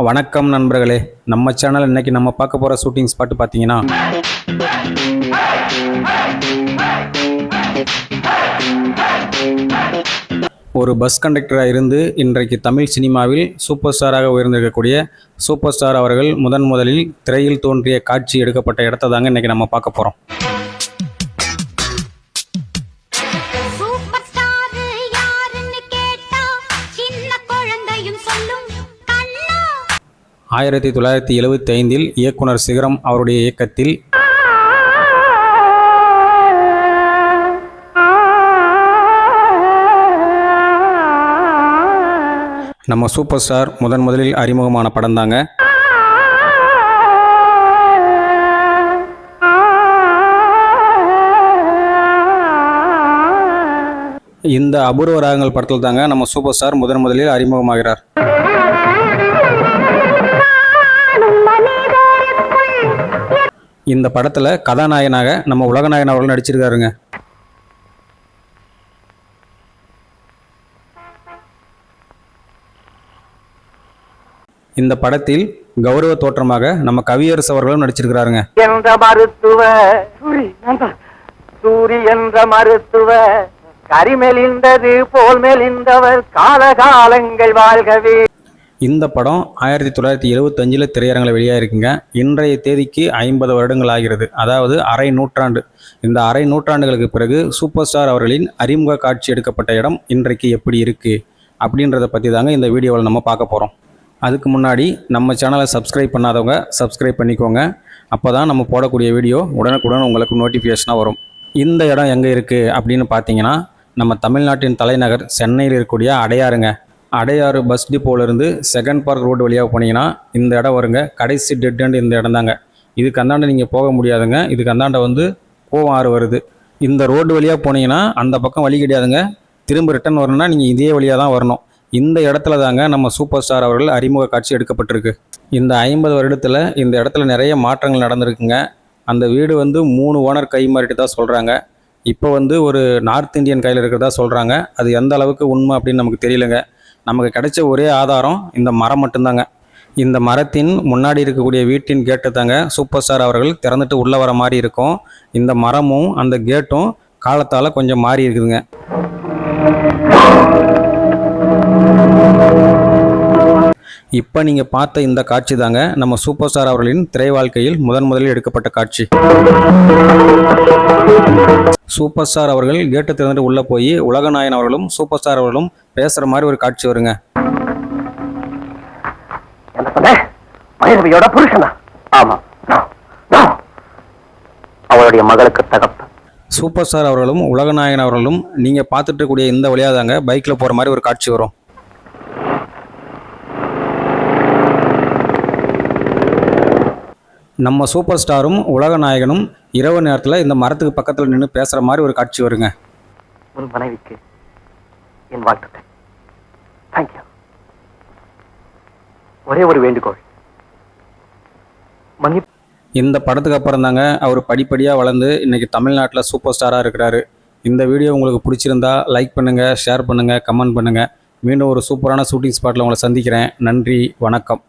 வணக்கம் நண்பர்களே. நம்ம சேனல் இன்னைக்கு நம்ம பார்க்க போகிற ஷூட்டிங் ஸ்பாட் பார்த்தீங்கன்னா ஒரு பஸ் கண்டக்டராக இருந்து இன்றைக்கு தமிழ் சினிமாவில் சூப்பர் ஸ்டாராக உயர்ந்திருக்கக்கூடிய சூப்பர் ஸ்டார் அவர்கள் முதன் முதலில் திரையில் தோன்றிய காட்சி எடுக்கப்பட்ட இடத்த தாங்க இன்னைக்கு நம்ம பார்க்க போகிறோம் ஆயிரத்தி தொள்ளாயிரத்தி எழுபத்தி ஐந்தில் இயக்குனர் சிகரம் அவருடைய இயக்கத்தில் நம்ம சூப்பர் ஸ்டார் முதன் முதலில் அறிமுகமான படம் தாங்க. இந்த அபூர்வ ராகங்கள் படத்தில் தாங்க நம்ம சூப்பர் ஸ்டார் முதன் முதலில் அறிமுகமாகிறார். இந்த படத்தில் கதாநாயகனாக நம்ம உலகநாயகன் அவர்கள் நடிச்சிருக்காருங்க. இந்த படத்தில் கௌரவ தோற்றமாக நம்ம கவியரசு அவர்களும் நடிச்சிருக்கிறாருங்க. என்ற மருத்துவ சூரி சூரி என்ற மருத்துவ கரிமெலிந்தது போல் மெலிந்தவர் காலகாலங்கள் வாழ்கவே. இந்த படம் ஆயிரத்தி தொள்ளாயிரத்தி எழுபத்தஞ்சில் திரையரங்கில் வெளியாகிருக்குங்க இன்றைய தேதிக்கு ஐம்பது வருடங்கள் ஆகிறது. அதாவது அரை நூற்றாண்டு. இந்த அரை நூற்றாண்டுகளுக்கு பிறகு சூப்பர் ஸ்டார் அவர்களின் அறிமுக காட்சி எடுக்கப்பட்ட இடம் இன்றைக்கு எப்படி இருக்குது அப்படின்றத பற்றி தாங்க இந்த வீடியோவில் நம்ம பார்க்க போகிறோம் அதுக்கு முன்னாடி நம்ம சேனலை சப்ஸ்கிரைப் பண்ணாதவங்க சப்ஸ்கிரைப் பண்ணிக்கோங்க. அப்போ தான் நம்ம போடக்கூடிய வீடியோ உடனுக்குடன் உங்களுக்கு நோட்டிஃபிகேஷனாக வரும். இந்த இடம் எங்கே இருக்குது அப்படின்னு பார்த்தீங்கன்னா நம்ம தமிழ்நாட்டின் தலைநகர் சென்னையில் இருக்கக்கூடிய அடையாறுங்க. அடையாறு பஸ் டிப்போலேருந்து செகண்ட் பார்க் ரோடு வழியாக போனீங்கன்னா இந்த இடம் வருங்க. கடைசி டெட் end இந்த இடம் தாங்க. இதுக்கு அந்தாண்ட நீங்கள் போக முடியாதுங்க. இதுக்கு அந்தாண்ட வந்து கோவம் ஆறு வருது. இந்த ரோடு வழியாக போனீங்கன்னா அந்த பக்கம் வழி கிடையாதுங்க. திரும்ப ரிட்டர்ன் வரணும்னா நீங்கள் இதே வழியாக தான் வரணும். இந்த இடத்துல தாங்க நம்ம சூப்பர் ஸ்டார் அவர்கள் அறிமுக காட்சி எடுக்கப்பட்டிருக்கு. இந்த ஐம்பது வருடத்தில் இந்த இடத்துல நிறைய மாற்றங்கள் நடந்திருக்குங்க. அந்த வீடு வந்து மூணு ஓனர் கை மாறிட்டு தான் சொல்கிறாங்க இப்போ வந்து ஒரு நார்த் இந்தியன் கையில் இருக்கிறதா சொல்கிறாங்க அது எந்த அளவுக்கு உண்மை அப்படின்னு நமக்கு தெரியலங்க. நமக்கு கிடைச்ச ஒரே ஆதாரம் இந்த மரம் மட்டும்தாங்க. இந்த மரத்தின் முன்னாடி இருக்கக்கூடிய வீட்டின் கேட்டு தாங்க. சூப்பர் ஸ்டார் அவர்கள் திறந்துட்டு உள்ளே வர மாதிரி இருக்கும். இந்த மரமும் அந்த கேட்டும் காலத்தால் கொஞ்சம் மாறி இருக்குதுங்க. இப்போ நீங்கள் பார்த்த இந்த காட்சி தாங்க நம்ம சூப்பர் ஸ்டார் அவர்களின் திரை வாழ்க்கையில் முதன் முதலில் எடுக்கப்பட்ட காட்சி. சூப்பர் ஸ்டார் அவர்கள் கேட்டு திறந்துட்டு உள்ளே போய் உலகநாயகன் அவர்களும் சூப்பர் ஸ்டார் அவர்களும் பேசுகிற மாதிரி ஒரு காட்சி வருங்க. அவளுடைய மகளுக்கு சூப்பர் ஸ்டார் அவர்களும் உலகநாயகன் அவர்களும் நீங்கள் பார்த்துட்டு இருக்கக்கூடிய இந்த வழியாக தாங்க பைக்கில் போகிற மாதிரி ஒரு காட்சி வரும். நம்ம சூப்பர் ஸ்டாரும் உலகநாயகனும் இரவு நேரத்தில் இந்த மரத்துக்கு பக்கத்தில் நின்று பேசுகிற மாதிரி ஒரு காட்சி வருங்க. உன் மனைவிக்கு என் வாழ்த்துக்கள். தேங்க்யூ ஒரே ஒரு வேண்டுகோள். இந்த படத்துக்கு அப்புறம் தாங்க அவர் படிப்படியாக வளர்ந்து இன்னைக்கு தமிழ்நாட்டில் சூப்பர் ஸ்டாராக இருக்கிறாரு. இந்த வீடியோ உங்களுக்கு பிடிச்சிருந்தா லைக் பண்ணுங்கள் ஷேர் பண்ணுங்கள் கமெண்ட் பண்ணுங்கள் மீண்டும் ஒரு சூப்பரான ஷூட்டிங் ஸ்பாட்டில் உங்களை சந்திக்கிறேன். நன்றி வணக்கம்.